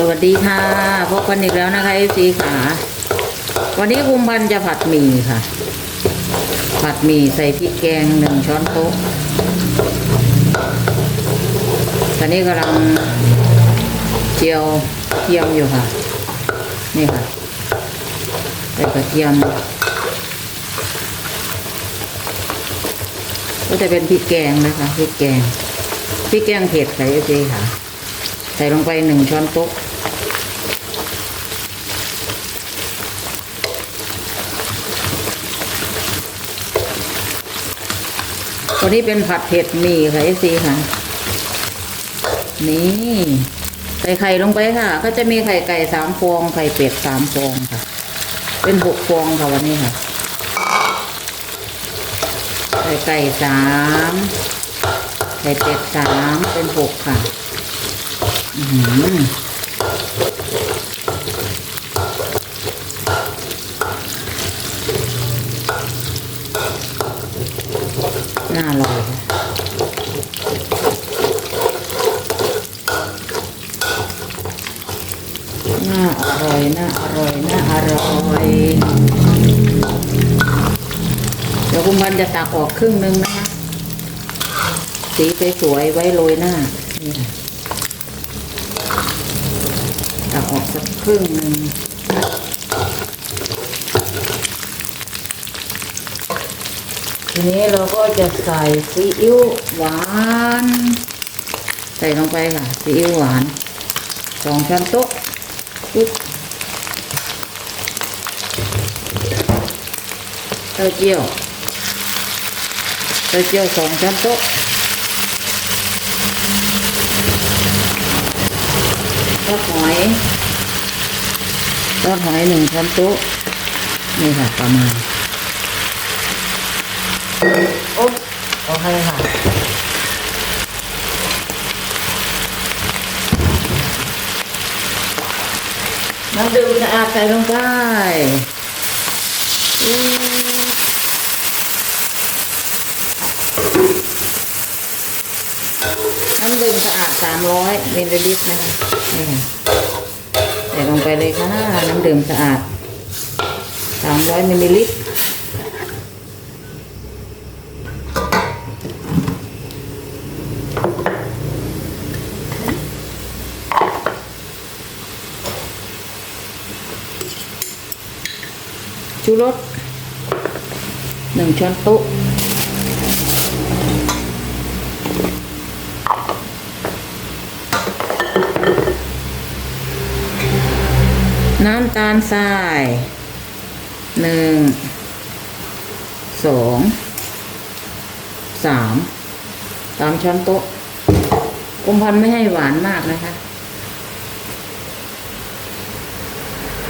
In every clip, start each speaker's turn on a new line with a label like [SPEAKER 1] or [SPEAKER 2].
[SPEAKER 1] สวัสดีค่ะพบกันอีกแล้วนะคะเอฟซีค่ะ วันนี้คุมพันจะผัดหมี่ค่ะ ผัดหมี่ใส่พริกแกงหนึ่งช้อนโต๊ะตอนนี้กำลังเจียวเทียมอยู่ค่ะ นี่ค่ะใส่กระเทียมก็จะเป็นพริกแกงนะคะพริกแกงพริกแกงเผ็ดใส่เอฟซีค่ะ ใส่ลงไปหนึ่งช้อนโต๊ะ ตัวนี้เป็นผัดเผ็ดหมี่ค่ะเอซีค่ะ นี่ ใส่ไข่ลงไปค่ะ ก็จะมีไข่ไก่สามฟอง ไข่เป็ดสามฟองค่ะ เป็นหกฟองค่ะวันนี้ค่ะ ไข่ไก่สามไข่เป็ดสามเป็นหกค่ะ อือหือน่าอร่อยค่ะน่าอร่อยน่าอร่อยน่าอร่อย เดี๋ยวคุณพันจะตักออกครึ่งหนึงนะคะ สีสวยๆไว้โรยหน้า ตักออกสักครึ่งหนึ่งทีนี้เราก็จะใส่ซีอิ๊วหวาน ใส่ลงไปค่ะซีอิ๊วหวานสองช้อนโต๊ะ ปึ๊บเต้าเจี้ยวเต้าเจี้ยวสองช้อนโต๊ะทอดหอยทอดหอยหนึ่งช้อนโต๊ะนี่ค่ะประมาณโอ๊บโอเคค่ะ น้ำดื่มสะอาดใส่ลงไปน้ำดื่มสะอาดสามร้อยมิลลิลิตรนะคะนี่ค่ะใส่ลงไปเลยค่ะ น้ำดื่มสะอาดสามร้อยมิลลิลิตร ชูรสหนึ่งช้อนโต๊ะน้ำตาลทรายหนึ่งสองสามสามช้อนโต๊ะกุมพันไม่ให้หวานมากนะคะ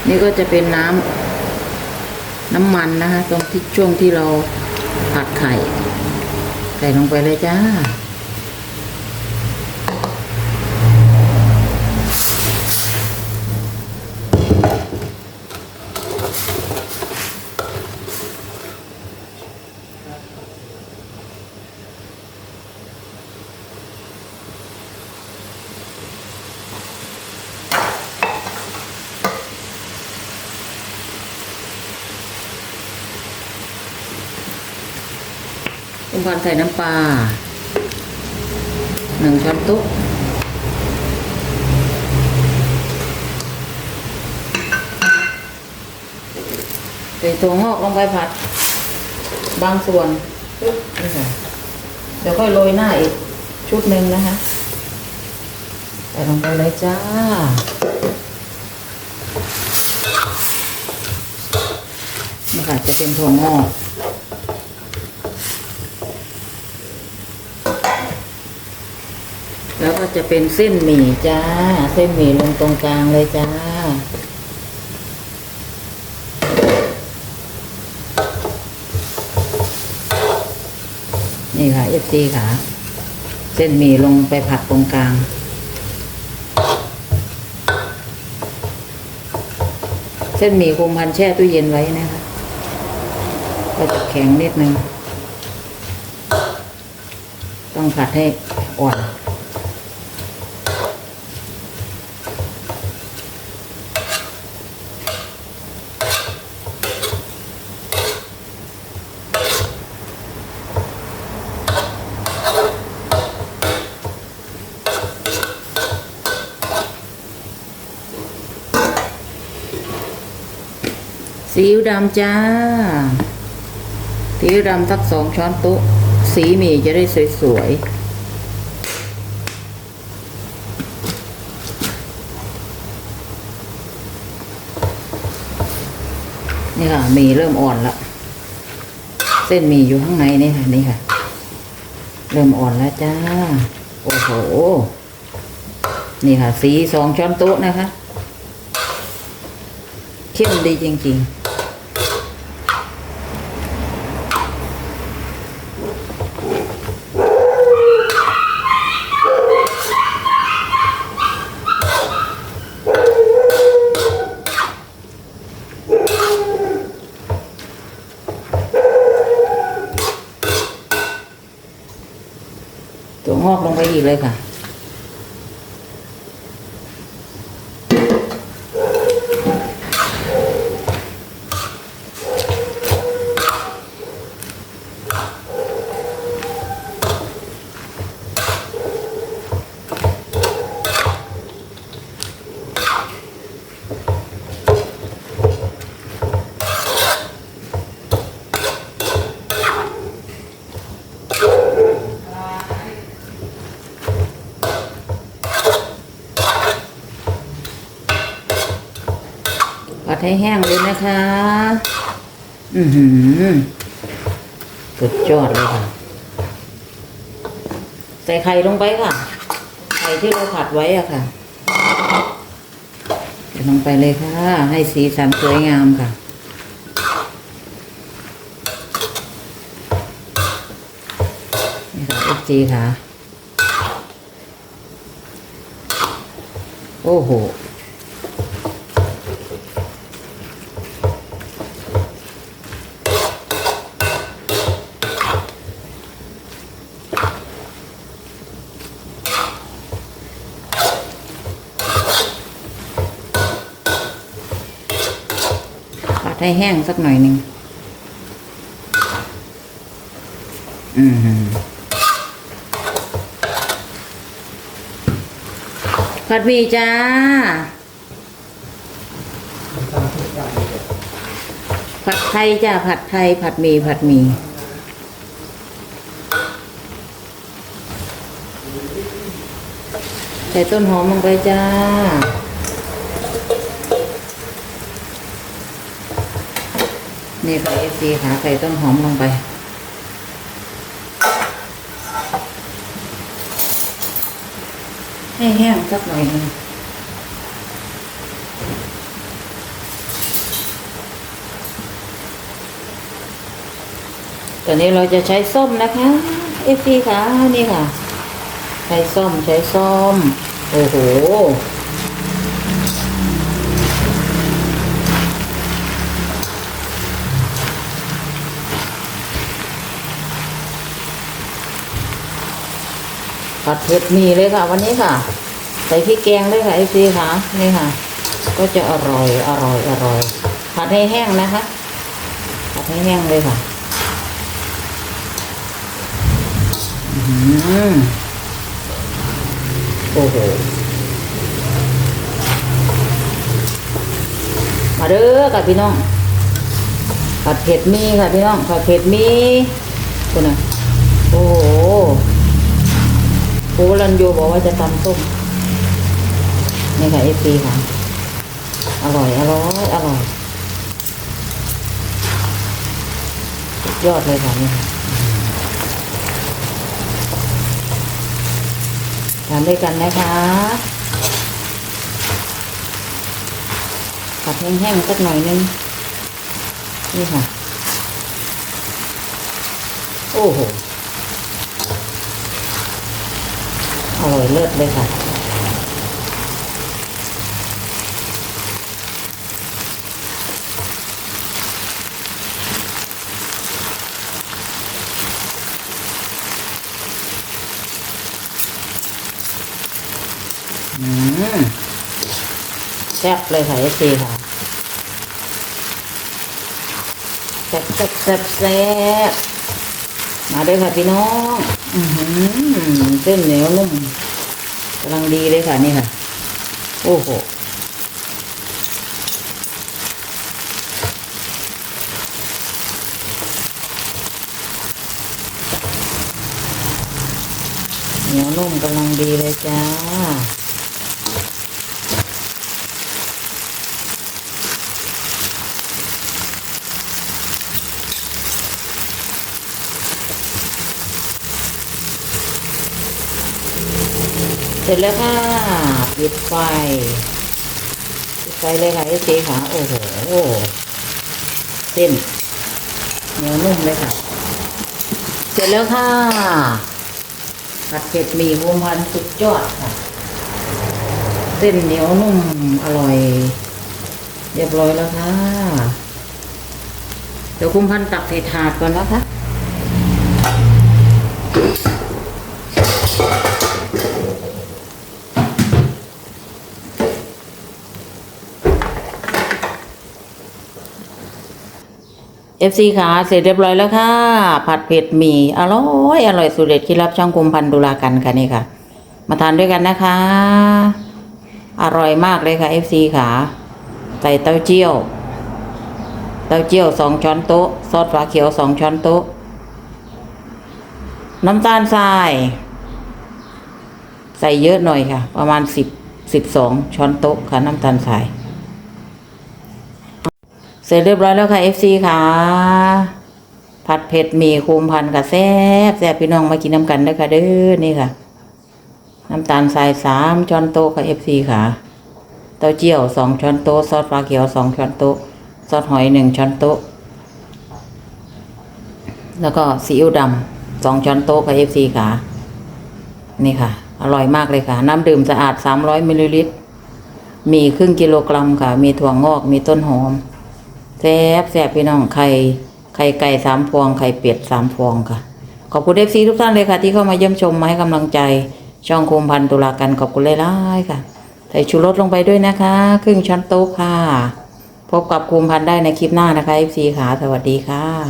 [SPEAKER 1] นี่ก็จะเป็นน้ำ น้ำมันนะคะ ตรงที่ช่วงที่เราผัดไข่ ใส่ลงไปเลยจ้า คุณพันใส่น้ำปลาหนึ่งช้อนโต๊ะใส่ถั่วงอกลงไปผัด บางส่วนปึ๊บนี่ค่ะเดี๋ยวค่อยโรยหน้าอีกชุดหนึ่งนะคะใส่ลงไปเลยจ้านี่ค่ะจะเป็นถั่วงอก แล้ว ก็จะเป็นเส้นหมี่จ้า เส้นหมี่ลงตรงกลางเลยจ้า นี่ค่ะเอฟซีค่ะ เส้นหมี่ลงไปผัดตรงกลางเส้นหมี่คงพันแช่ตู้เย็นไว้นะคะก็จะแข็งนิดนึง ต้องผัดให้อ่อน ซีอิ๊วดำจ้าซีอิ๊วดำสักสองช้อนโต๊ะ สีหมี่จะได้สวยๆนี่ค่ะหมี่เริ่มอ่อนแล้วเส้นหมี่อยู่ข้างในนี่ค่ะนี่ค่ะ เริ่มอ่อนแล้วจ้า โอ้โห นี่ค่ะ สีสองช้อนโต๊ะนะคะ เข้มดีจริงๆตัวงอกลงไปอีกเลยค่ะ ผัดให้แห้งเลยนะคะ อือหือสุดยอดเลยค่ะ ใส่ไข่ลงไปค่ะ ไข่ที่เราผัดไว้อะค่ะใส่ลงไปเลยค่ะ ให้สีสันสวยงามค่ะนี่ค่ะเอฟจีค่ะ โอ้โห ให้แห้งสักหน่อยหนึ่งอือหือผัดหมี่จ้า ผัดไทยจ้า ผัดไทย ผัดหมี่ผัดหมี่ใส่ต้นหอมลงไปจ้า นี่ค่ะเอฟซีค่ะใส่ต้นหอมลงไป ให้แห้งสักหน่อยนึงตอนนี้เราจะใช้ส้มนะคะเอฟซีค่ะนี่ค่ะ ใช้ส้มใช้ส้ม โอ้โห ผัดเผ็ดมีเลยค่ะ วันนี้ค่ะ ใส่พริกแกงเลยค่ะไอซีค่ะนี่ค่ะ ก็จะอร่อยอร่อยอร่อยผัดให้แห้งนะคะผัดให้แห้งเลยค่ะอื้อหือโอ้โหมาเด้อค่ะพี่น้องผัดเผ็ดมีค่ะพี่น้องผัดเผ็ดมีคุณน่ะโอ้โห ครูรันโยบอกว่าจะตำส้มนี่ค่ะเอฟซีค่ะ อร่อย อร่อย อร่อยยอดเลยค่ะนี่ค่ะทานด้วยกันนะคะผัดแห้งๆสักหน่อยนึง นี่ค่ะ โอ้โห อ ร่อยเลิศเลยค่ะ อืมแซ่บเลยค่ะเอฟซีค่ะแซ่บแซ่บแซ่บมาด้วยค่ะพี่น้อง เส้นเหนียวนุ่มกำลังดีเลยค่ะนี่ค่ะ โอ้โหเหนียวนุ่มกำลังดีเลยจ้า สร็จแล้วค่ะปิดไฟปิดไฟเลยค่ะเอฟซีค่ะ โอ้โหเส้นเหนียวนุ่มเลยค่ะ เสร็จแล้วค่ะผัดเผ็ดหมี่รวมพันสุดยอดค่ะ เส้นเหนียวนุ่มอร่อย เรียบร้อยแล้วค่ะ เดี๋ยวคุ้มพันตักใส่ถาดก่อนนะคะ เอฟซีขาเสร็จเรียบร้อยแล้วค่ะ ผัดเผ็ดหมี่อร่อยอร่อยสุดเด็ดที่รับช่องคุมพันดุลากันค่ะนี่ค่ะ มาทานด้วยกันนะคะ อร่อยมากเลยค่ะเอฟซีขาใส่เต้าเจี้ยว เต้าเจี้ยวสองช้อนโต๊ะซอสฝาเขียวสองช้อนโต๊ะ น้ำตาลทราย ใส่เยอะหน่อยค่ะ ประมาณสิบสิบสองช้อนโต๊ะค่ะน้ำตาลทราย เสร็จเรียบร้อยแล้วค่ะ FC ค่ะผัดเผ็ดหมี่คูมพันกับแซ่บแซ่บพี่น้องมากินน้ำกันเด้อค่ะเด้อนี่ค่ะ น้ำตาลทรายสามช้อนโต๊ะค่ะ FC ค่ะ เต้าเจี้ยวสองช้อนโต๊ะซอสฟ้าเขียวสองช้อนโต๊ะซอสหอยหนึ่งช้อนโต๊ะแล้วก็ซีอิ๊วดำสองช้อนโต๊ะค่ะ FC ค่ะ นี่ค่ะ อร่อยมากเลยค่ะ น้ำดื่มสะอาดสามร้อยมิลลิลิตรมีครึ่งกิโลกรัมค่ะ มีถั่วงอกมีต้นหอม แซ่บแซ่บพี่น้องไข่ไข่ไก่สามฟองไข่เป็ดสามฟองค่ะ ขอบคุณเอฟซีทุกท่านเลยค่ะ ที่เข้ามาเยี่ยมชมมาให้กำลังใจ ช่องคุมพันธุ์ตุลากันขอบคุณเลยล่ายๆค่ะ ใส่ชูรสลงไปด้วยนะคะ ครึ่งช้อนโต๊ะค่ะ พบกับคุมพันธ์ได้ในคลิปหน้านะคะเอฟซีค่ะ สวัสดีค่ะ